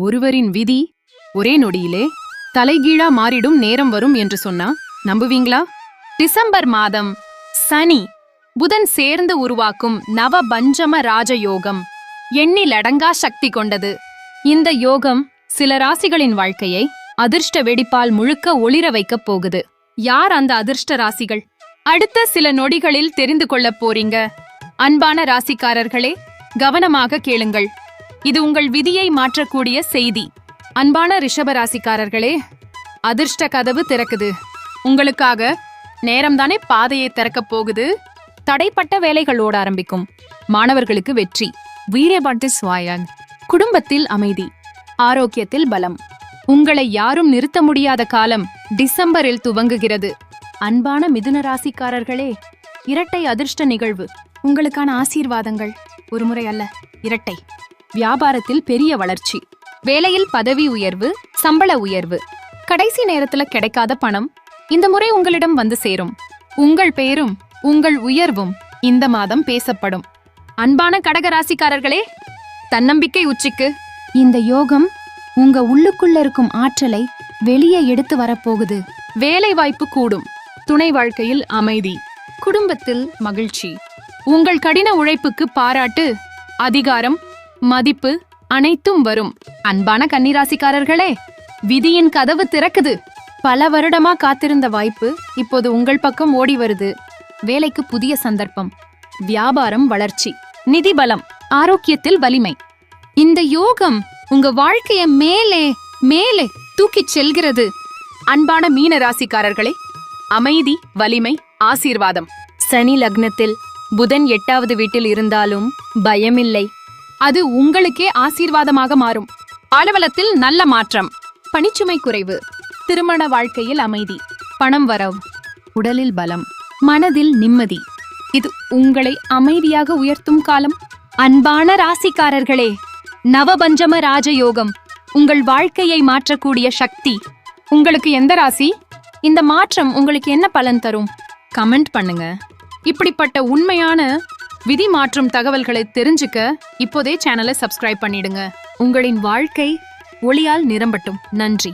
ஒருவரின் விதி ஒரே நொடியிலே தலைகீழா மாறிடும் நேரம் வரும் என்று சொன்னா நம்புவீங்களா? டிசம்பர் மாதம் சனி புதன் சேர்ந்து உருவாக்கும் நவ நவபஞ்சம ராஜயோகம் எண்ணிலடங்கா சக்தி கொண்டது. இந்த யோகம் சில ராசிகளின் வாழ்க்கையை அதிர்ஷ்ட வெடிப்பால் முழுக்க ஒளிர வைக்கப் போகுது. யார் அந்த அதிர்ஷ்ட ராசிகள்? அடுத்த சில நொடிகளில் தெரிந்து கொள்ளப் போறீங்க. அன்பான ராசிக்காரர்களே கவனமாக கேளுங்கள். இது உங்கள் விதியை மாற்றக்கூடிய செய்தி. அன்பான ரிஷபராசிக்காரர்களே அதிர்ஷ்ட கதவு திறக்குது. உங்களுக்காக நேரம்தானே பாதையை திறக்கப் போகுது. தடைப்பட்ட வேலைகளோட ஆரம்பிக்கும். மாணவர்களுக்கு வெற்றி. வீரபாட்டு சுவாயன் குடும்பத்தில் அமைதி. ஆரோக்கியத்தில் பலம். உங்களை யாரும் நிறுத்த முடியாத காலம் டிசம்பரில் துவங்குகிறது. அன்பான மிதுன ராசிக்காரர்களே இரட்டை அதிர்ஷ்ட நிகழ்வு. உங்களுக்கான ஆசீர்வாதங்கள். ஒருமுறை அல்ல இரட்டை. வியாபாரத்தில் பெரிய வளர்ச்சி. வேலையில் பதவி உயர்வு சம்பள உயர்வு. கடைசி நேரத்துல கிடைக்காத பணம். இந்த முறை உங்களிடம் வந்து சேரும். உங்கள் பெயரும் உங்கள் உயர்வும் இந்த மாதம் பேசப்படும். அன்பான கடக ராசிக்காரர்களே தன்னம்பிக்கை உச்சிக்கு. இந்த யோகம் உங்க உள்ளுக்குள்ள இருக்கும் ஆற்றலை வெளியே எடுத்து வரப்போகுது. வேலை வாய்ப்பு கூடும். துணை வாழ்க்கையில் அமைதி. குடும்பத்தில் மகிழ்ச்சி. உங்கள் கடின உழைப்புக்கு பாராட்டு அதிகாரம் மதிப்பு அனைத்தும் வரும். அன்பான கன்னிராசிக்காரர்களே விதியின் கதவு திறக்குது. பல வருடமா காத்திருந்த வாய்ப்பு இப்போது உங்கள் பக்கம் ஓடி வருது. வேலைக்கு புதிய சந்தர்ப்பம் வியாபாரம் வளர்ச்சி நிதி பலம் ஆரோக்கியத்தில் வலிமை. இந்த யோகம் உங்க வாழ்க்கைய மேலே மேலே தூக்கிச் செல்கிறது. அன்பான மீன ராசிக்காரர்களே அமைதி வலிமை ஆசீர்வாதம். சனி லக்னத்தில் புதன் எட்டாவது வீட்டில் இருந்தாலும் பயமில்லை. அது உங்களுக்கே ஆசீர்வாதமாக மாறும். அலுவலத்தில் நல்ல மாற்றம். பணிச்சுமை குறைவு. திருமண வாழ்க்கையில் அமைதி. பணம் வரவு. உடலில் பலம். மனதில் நிம்மதி. இது உங்களை அமைதியாக உயர்த்தும் காலம். அன்பான ராசிக்காரர்களே நவபஞ்சம ராஜயோகம். உங்கள் வாழ்க்கையை மாற்றக்கூடிய சக்தி. உங்களுக்கு எந்த ராசி? இந்த மாற்றம் உங்களுக்கு என்ன பலன் தரும்? கமெண்ட் பண்ணுங்க. இப்படிப்பட்ட உண்மையான விதி மாற்றும் தகவல்களை தெரிஞ்சுக்க இப்போதே சேனலை சப்ஸ்கிரைப் பண்ணிடுங்க. உங்களின் வாழ்க்கை ஒளியால் நிரம்பட்டும். நன்றி.